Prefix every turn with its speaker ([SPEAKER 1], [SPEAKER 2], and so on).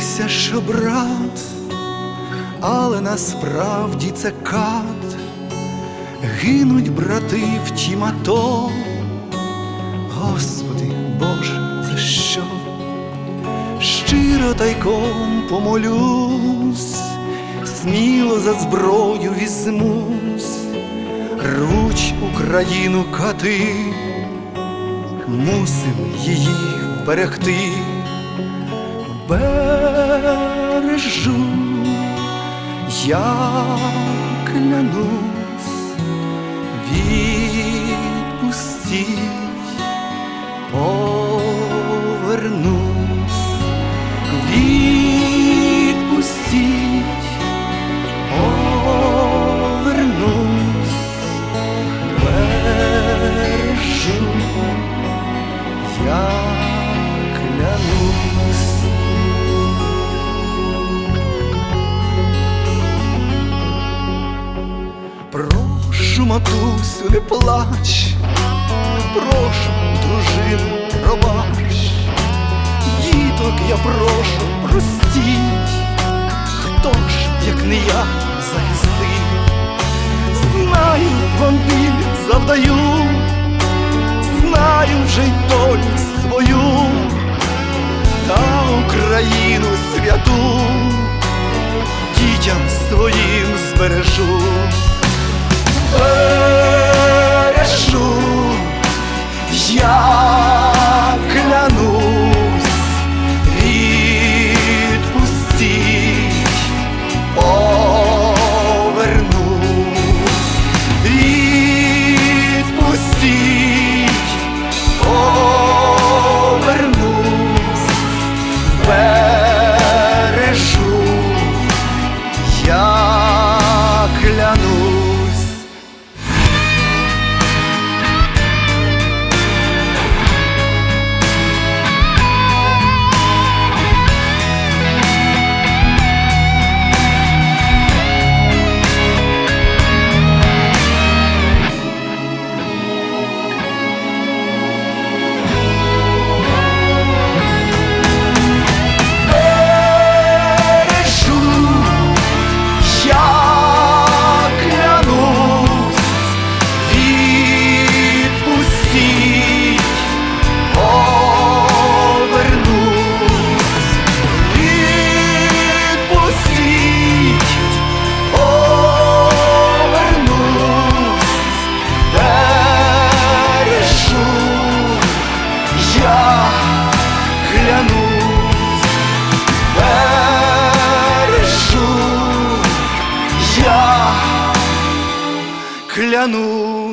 [SPEAKER 1] Прикидайся, що брат, але насправді це кат. Гинуть брати в тім ато. Господи Боже, за що? Щиро тайком помолюсь, сміло за зброю візьмусь, рвуч Україну кати, мусим її вберегти, бережу, я клянусь, матусю, не плач, прошу, дружину, пробач, діток я прошу, простіть, хто ж, як не я, захистив, знаю, вам біль завдаю, знаю вже й долю свою, та Україну святу. Дітям своїм збережу я клянусь бережу, я клянусь.